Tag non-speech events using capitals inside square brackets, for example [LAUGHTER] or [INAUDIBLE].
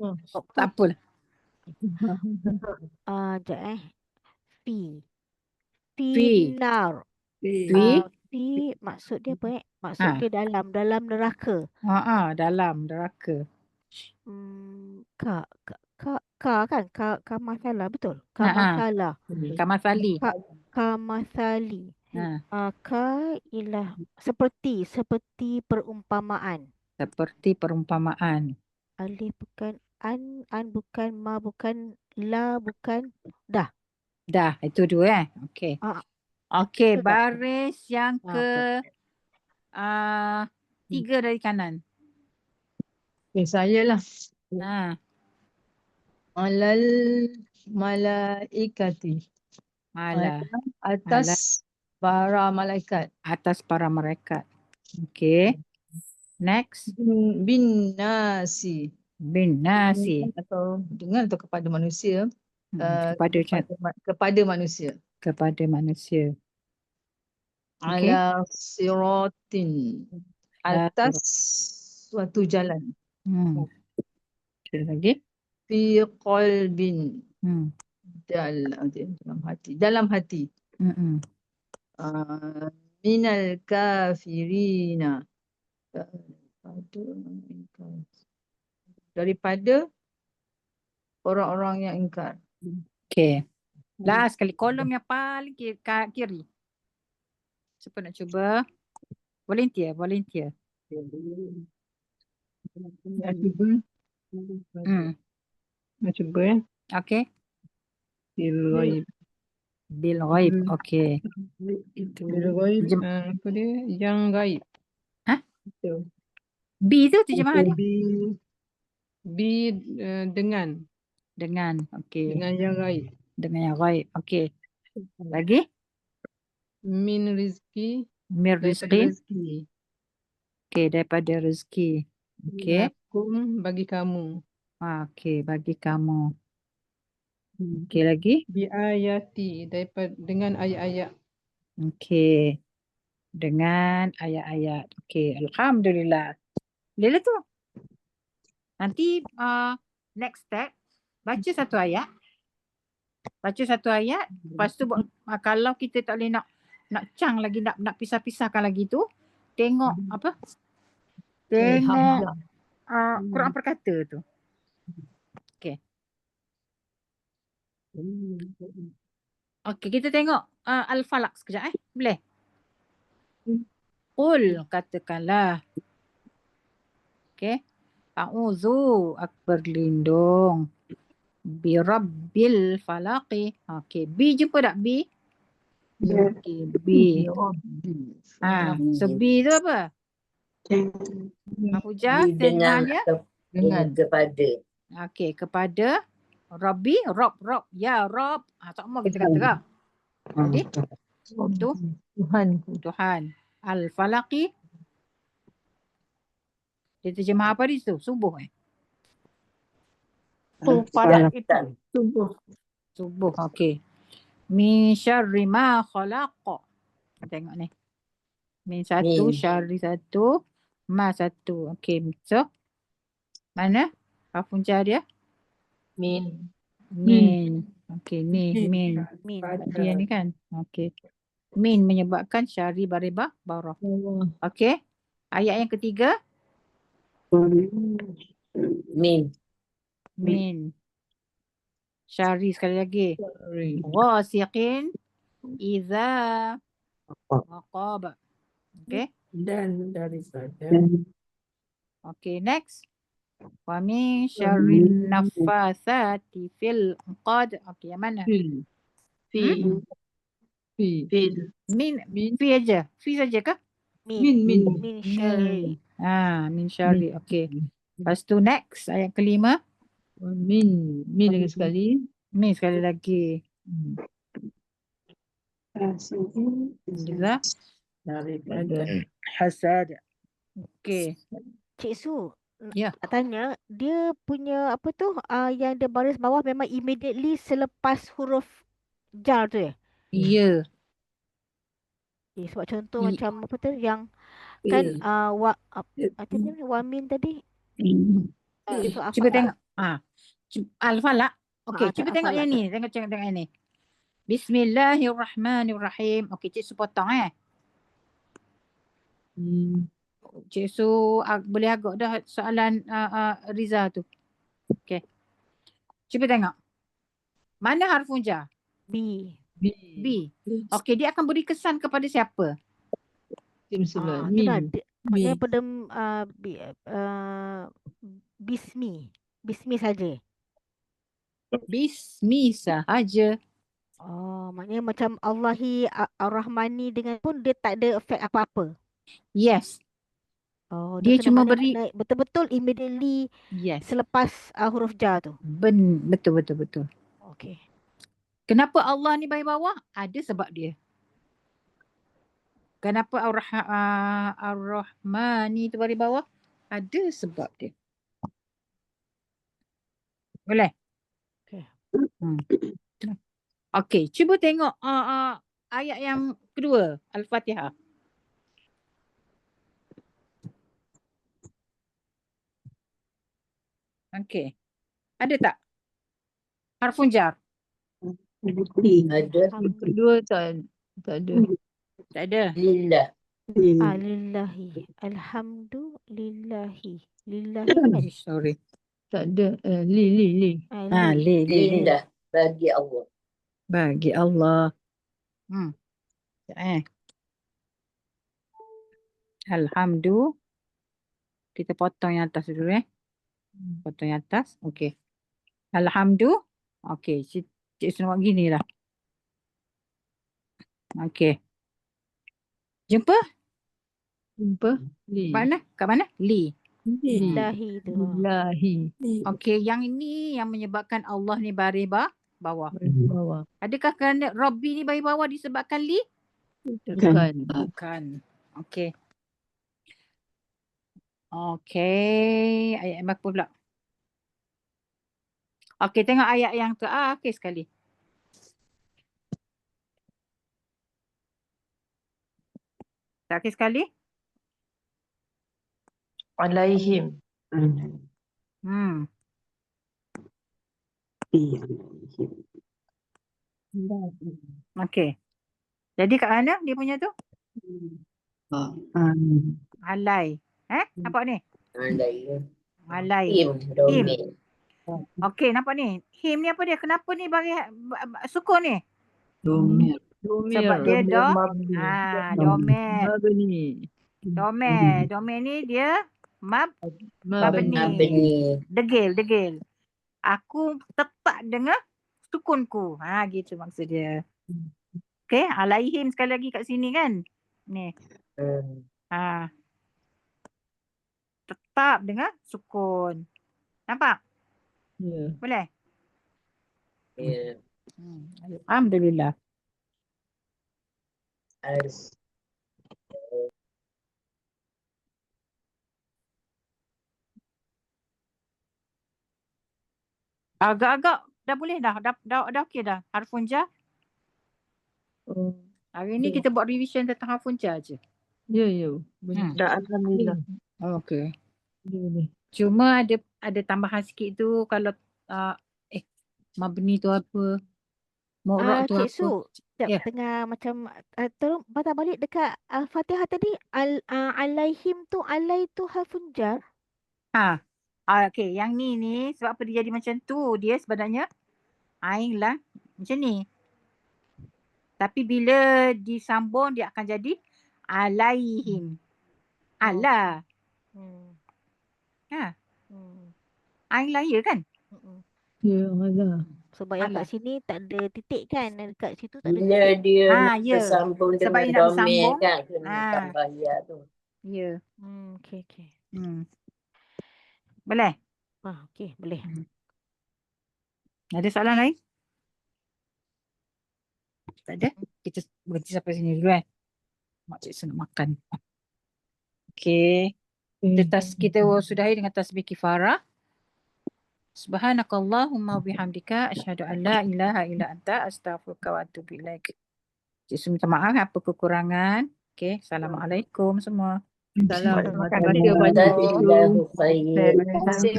Oh, Tak apa lah. [LAUGHS] Ah, sekejap eh. Fi. Fi. Finar. Fi. Fi maksud dia apa eh? Maksud Ha. dia dalam dalam neraka. Ha ah, dalam neraka. Hmm, ka ka ka, ka kan? Ka masalah betul? Ka Ha, ha. masalah. Kamasali. Ka masali. Ha. Ah, ka ialah seperti seperti perumpamaan. Seperti perumpamaan. Alif bukan an, an bukan ma bukan la bukan dah. Dah, itu dua eh. Okey. Ah, Okey, Betul tak? baris yang Ah, ke uh, tiga dari kanan. Okay, saya lah. Ha. Alal malaikati. Malah Atas para malaikat. atas para malaikat. Okey. Next. Bin, bin nasi. Bin nasi. Atau dengan atau kepada manusia. Hmm, Uh, kepada kepada, ma- kepada manusia. kepada manusia. Okey. Ala siratin. Atas suatu jalan. Hmm. Lagi. Fi qalbin. Hmm. Dalam, dalam hati. Dalam hati. Mm-mm. Uh, minal kafirina. Yang ingkar. Daripada orang-orang yang ingkar. Okey. Last sekali kolom yang paling kiri. Siapa nak cuba? Volunteer, volunteer. Nak cuba. Hmm. Nak cuba ya. Okey. Bil ghaib. Bil ghaib. Okey. Bil ghaib. Jem- ah, apa dia? Yang gaib. Hah? Itu. B tu terjemahan dia. Bi uh, dengan Dengan. Okey. dengan yang gaib. Dengan yang ghaib. Okey. Lagi? Min rizki daripada rizqi. rezeki. Okey, daripada rezeki. Okey. Lakum bagi kamu. Ah, Okey, bagi kamu. Okey lagi? Bi ayati daripada dengan ayat-ayat. Okey. Dengan ayat-ayat. Okey, alhamdulillah. Lila tu. Nanti uh, next step baca satu ayat. Baca satu ayat, lepas tu buat, uh, kalau kita tak boleh nak nak cang lagi nak nak pisah-pisahkan lagi tu, tengok apa? Tengok uh, Quran perkata tu. Okey. Okey, kita tengok uh, Al-Falaq sekejap eh. Boleh? Qul katakanlah. Okey. A'udzu aku berlindung bi rabbil falaqi. Okey, B jumpa tak B? Okey, B. Ha, so B tu apa? Mahfuzah dengan dia. atau Dengan kepada Okey, kepada Rabbi, Rob, Rob. Ya, Rob. Ah, tak mau kita kata kau. Okey. Tu Tuhan. Tuhan. Al-Falaqi. Dia terjemah apa di situ? Subuh eh? pada. Tubuh. Subuh. Okey. Min syarri ma khalaqa. Tengok ni. Min satu, Min. syarri satu, ma satu. Okey. So, mana? Punca dia? min Min. Okey, ni. Min. Min. Dia ni kan? Okey. Min menyebabkan syari bariba barah. Allah. Okey. Ayat yang ketiga. Min Min. Syari sekali lagi. Ghasiqin iza waqaba. Okey. dan daripada Okey, next. Wa min syarri nafathati fil uqad. Okey, yang mana? Fi. Fi. Fi. fil Min Min. fi aja. Fi saja ke? Min. Min. Min syarri. Ah, min syarri. Okey. Lepas tu next ayat kelima. Min. Min lagi sekali. Min sekali lagi. Hmm. Daripada hasad. Okey. Cik Su, Ya. nak tanya, dia punya apa tu, uh, yang dia baris bawah memang immediately selepas huruf jar tu ya? Ya. Eh, sebab contoh I- macam apa tu yang kan uh, wa, ap, apa dia wa min tadi? Uh, so Cuba tengok. Ah, cu- Al-Falaq. Okey, Ah, cuba tengok yang ni. Tengok tengok tengok yang ni. Bismillahirrahmanirrahim. Okey, Cik Su potong eh. Hmm. Cik Su uh, boleh agak dah soalan uh, uh, Riza tu. Okey. Cuba tengok. Mana harfun jar? B. B. B. Okey, dia akan beri kesan kepada siapa? Tim Ah, sebelah. tu dah. Min. Dia, maksudnya B. pada uh, uh, Bismi. Bismi saja. Bismi sahaja. Oh, maknanya macam Allahi Ar-Rahmani dengan pun dia tak ada efek apa-apa. Yes. Oh, Dia kena cuma beri- kena betul-betul immediately Yes. selepas uh, huruf jar tu. Ben, betul betul betul. Okey. Kenapa Allah ni bagi bawah? Ada sebab dia. Kenapa Ar-Rah- uh, Ar-Rahmani tu bagi bawah? Ada sebab dia. Boleh? Okey. Hmm. Okey, cuba tengok uh, uh, ayat yang kedua, Al-Fatihah. Okey. Ada tak? Harfun jar? Ada. Kedua tak tak ada. Tak ada. Lillah. Ah, lillahi. Alhamdulillahi. Lillahi [COUGHS] kan? Sorry. Tak ada. Eh, li li li. Ah, Ha, li. li, li, li. Lillah. Bagi Allah. Bagi Allah. Hmm. Eh. Alhamdulillah. Kita potong yang atas dulu eh. Potong yang atas. Okey. Alhamdulillah. Okey. Cik, cik buat gini lah. Okey. Jumpa? Jumpa? Li. Mana? Kat mana? Li. Lillahi tu. Lillahi. Okey. Yang ini yang menyebabkan Allah ni baris ba bawah. Bawah. Adakah kerana Rabbi ni baris bawah disebabkan li? Bukan. Bukan. Okey. Okey. Ayat yang berapa pula? Okey, tengok ayat yang terakhir sekali. Terakhir sekali. Alaihim. Hmm. Okey. Jadi kat mana dia punya tu? Alai. Eh? Nampak ni? Alaihim. Alai. Him. Okey, nampak ni? Him ni apa dia? Kenapa ni bagi ba- ba- sukun ni? Domir. Domir. Sebab dia. Ah, domet. Mabni. Domet. Domet ni dia mab Mabni. Abni. degil, degil. Aku tetap dengan sukunku. Ha, gitu maksud dia. Okey, alaihim sekali lagi kat sini kan? Ni. Hmm. Ha. Tetap dengan sukun. Nampak? Ya. Boleh? Ya. Hmm. Alhamdulillah. As. Agak-agak dah boleh dah. Dah, dah, dah okey dah. Harfun jar. Oh. Hari ni Ya. kita buat revision tentang harfun jar je. Ya, ya. Boleh. Hmm. Dah Alhamdulillah. Okey. Boleh, boleh. Cuma ada ada tambahan sikit tu kalau uh, eh mabni tu apa? Mu'rab Ah, tu Cik apa? Su, sekejap Ya. tengah macam uh, tolong patah balik dekat Al-Fatihah tadi al uh, alaihim tu alai tu harfun jar. Ha. Ah, okay. Yang ni ni sebab apa dia jadi macam tu? Dia sebenarnya ain lah macam ni. Tapi bila disambung dia akan jadi alaihim. Ala. Hmm. Ha. Hmm. Ain lah ya kan? Mm-mm. Ya, Allah. Sebab yang Alah. kat sini tak ada titik kan dan dekat situ tak ada Bila titik. dia Ah, nak ya. bersambung Sebab dengan dia domain kan kena Ah. tambah ya tu. Ya. Hmm, okey okey. Hmm. Boleh? Ah, okey, boleh. Ada soalan lain? Tak ada? Kita berhenti sampai sini dulu eh. Mak cik nak makan. Okey. Kita, tas, kita sudahi dengan tasbih kifarah. Subhanakallahumma wa bihamdika asyhadu an la ilaha illa anta astaghfiruka wa atubu ilaik. Su minta maaf apa kekurangan. Okey, Assalamualaikum semua. Salam. Terima kasih banyak. Terima kasih.